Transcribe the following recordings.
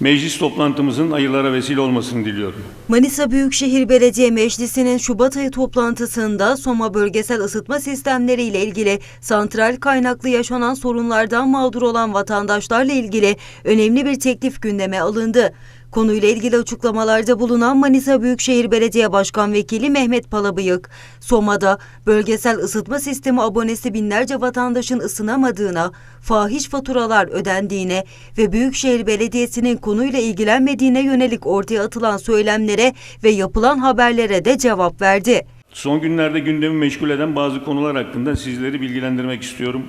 Meclis toplantımızın hayırlara vesile olmasını diliyorum. Manisa Büyükşehir Belediye Meclisi'nin Şubat ayı toplantısında Soma bölgesel ısıtma sistemleri ile ilgili santral kaynaklı yaşanan sorunlardan mağdur olan vatandaşlarla ilgili önemli bir teklif gündeme alındı. Konuyla ilgili açıklamalarda bulunan Manisa Büyükşehir Belediye Başkan Vekili Mehmet Palabıyık, Soma'da bölgesel ısıtma sistemi abonesi binlerce vatandaşın ısınamadığına, fahiş faturalar ödendiğine ve Büyükşehir Belediyesi'nin konuyla ilgilenmediğine yönelik ortaya atılan söylemlere ve yapılan haberlere de cevap verdi. Son günlerde gündemi meşgul eden bazı konular hakkında sizleri bilgilendirmek istiyorum.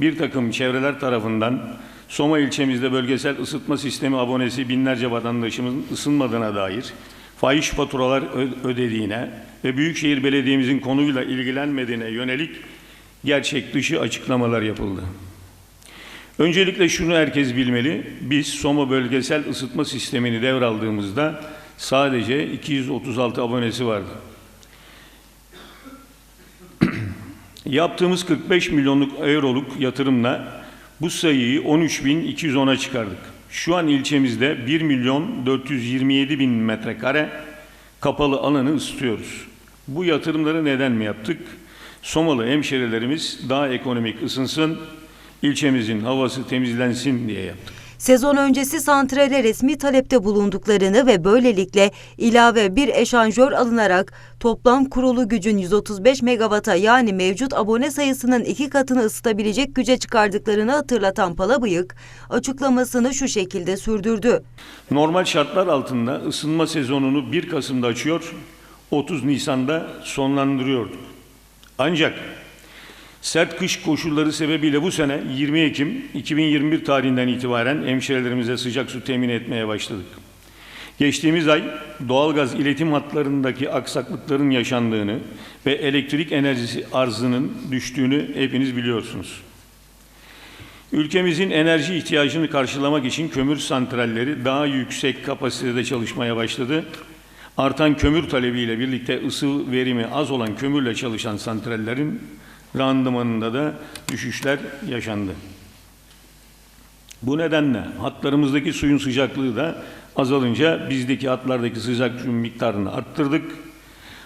Bir takım çevreler tarafından Soma ilçemizde bölgesel ısıtma sistemi abonesi binlerce vatandaşımızın ısınmadığına dair fahiş faturalar ödediğine ve Büyükşehir Belediye'mizin konuyla ilgilenmediğine yönelik gerçek dışı açıklamalar yapıldı. Öncelikle şunu herkes bilmeli. Biz Soma bölgesel ısıtma sistemini devraldığımızda sadece 236 abonesi vardı. Yaptığımız 45 milyonluk euroluk yatırımla bu sayıyı 13.210'a çıkardık. Şu an ilçemizde 1 milyon 427 bin metrekare kapalı alanı ısıtıyoruz. Bu yatırımları neden mi yaptık? Somalı hemşerilerimiz daha ekonomik ısınsın, ilçemizin havası temizlensin diye yaptık. Sezon öncesi santrale resmi talepte bulunduklarını ve böylelikle ilave bir eşanjör alınarak toplam kurulu gücün 135 megawata yani mevcut abone sayısının iki katını ısıtabilecek güce çıkardıklarını hatırlatan Palabıyık açıklamasını şu şekilde sürdürdü. Normal şartlar altında ısınma sezonunu 1 Kasım'da açıyor, 30 Nisan'da sonlandırıyorduk. Ancak sert kış koşulları sebebiyle bu sene 20 Ekim 2021 tarihinden itibaren hemşehrilerimize sıcak su temin etmeye başladık. Geçtiğimiz ay doğalgaz iletim hatlarındaki aksaklıkların yaşandığını ve elektrik enerjisi arzının düştüğünü hepiniz biliyorsunuz. Ülkemizin enerji ihtiyacını karşılamak için kömür santralleri daha yüksek kapasitede çalışmaya başladı. Artan kömür talebiyle birlikte ısı verimi az olan kömürle çalışan santrallerin randımanında da düşüşler yaşandı. Bu nedenle hatlarımızdaki suyun sıcaklığı da azalınca bizdeki hatlardaki sıcak suyun miktarını arttırdık.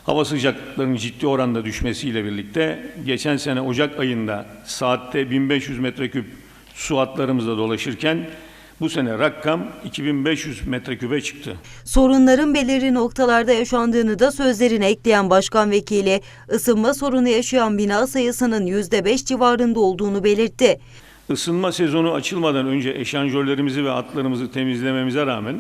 Hava sıcaklıklarının ciddi oranda düşmesiyle birlikte geçen sene Ocak ayında saatte 1500 metreküp su hatlarımızda dolaşırken bu sene rakam 2500 metreküpe çıktı. Sorunların belirli noktalarda yaşandığını da sözlerine ekleyen başkan vekili ısınma sorunu yaşayan bina sayısının %5 civarında olduğunu belirtti. Isınma sezonu açılmadan önce eşanjörlerimizi ve hatlarımızı temizlememize rağmen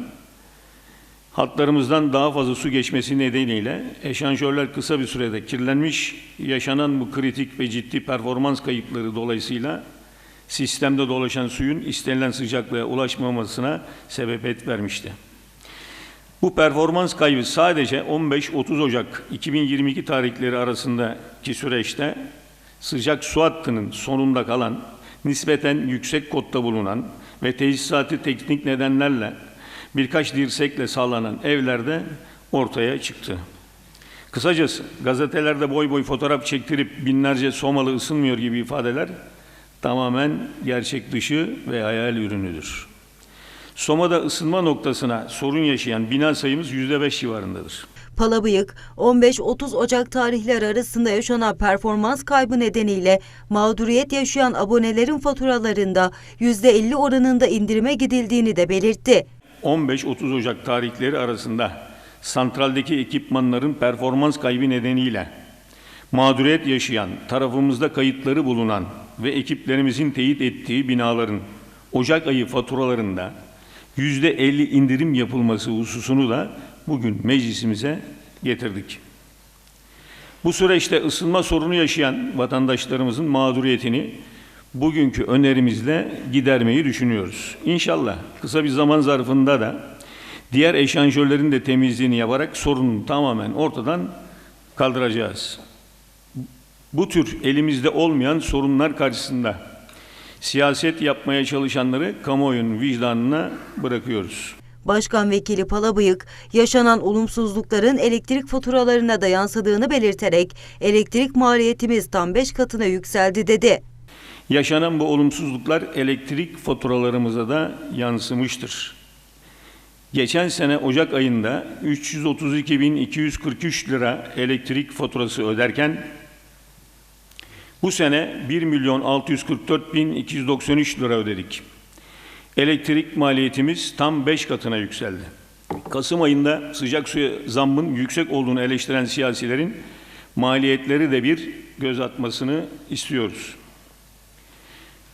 hatlarımızdan daha fazla su geçmesi nedeniyle eşanjörler kısa bir sürede kirlenmiş, yaşanan bu kritik ve ciddi performans kayıpları dolayısıyla sistemde dolaşan suyun istenilen sıcaklığa ulaşmamasına sebebiyet vermişti. Bu performans kaybı sadece 15-30 Ocak 2022 tarihleri arasındaki süreçte sıcak su hattının sonunda kalan, nispeten yüksek kodda bulunan ve tesisatı teknik nedenlerle birkaç dirsekle sağlanan evlerde ortaya çıktı. Kısacası gazetelerde boy boy fotoğraf çektirip binlerce Somalı ısınmıyor gibi ifadeler tamamen gerçek dışı ve hayal ürünüdür. Soma'da ısınma noktasına sorun yaşayan bina sayımız yüzde beş civarındadır. Palabıyık, 15-30 Ocak tarihleri arasında yaşanan performans kaybı nedeniyle mağduriyet yaşayan abonelerin faturalarında %50 oranında indirime gidildiğini de belirtti. 15-30 Ocak tarihleri arasında santraldeki ekipmanların performans kaybı nedeniyle mağduriyet yaşayan, tarafımızda kayıtları bulunan ve ekiplerimizin teyit ettiği binaların Ocak ayı faturalarında %50 indirim yapılması hususunu da bugün meclisimize getirdik. Bu süreçte ısınma sorunu yaşayan vatandaşlarımızın mağduriyetini bugünkü önerimizle gidermeyi düşünüyoruz. İnşallah kısa bir zaman zarfında da diğer eşanjörlerin de temizliğini yaparak sorunu tamamen ortadan kaldıracağız. Bu tür elimizde olmayan sorunlar karşısında siyaset yapmaya çalışanları kamuoyunun vicdanına bırakıyoruz. Başkan Vekili Palabıyık, yaşanan olumsuzlukların elektrik faturalarına da yansıdığını belirterek elektrik maliyetimiz tam 5 katına yükseldi dedi. Yaşanan bu olumsuzluklar elektrik faturalarımıza da yansımıştır. Geçen sene Ocak ayında 332.243 lira elektrik faturası öderken bu sene 1 milyon 644.293 lira ödedik. Elektrik maliyetimiz tam 5 katına yükseldi. Kasım ayında sıcak suya zammın yüksek olduğunu eleştiren siyasilerin maliyetleri de bir göz atmasını istiyoruz.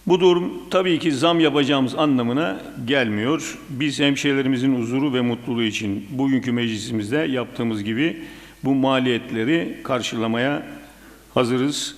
Bu durum tabii ki zam yapacağımız anlamına gelmiyor. Biz hemşehrilerimizin huzuru ve mutluluğu için bugünkü meclisimizde yaptığımız gibi bu maliyetleri karşılamaya hazırız.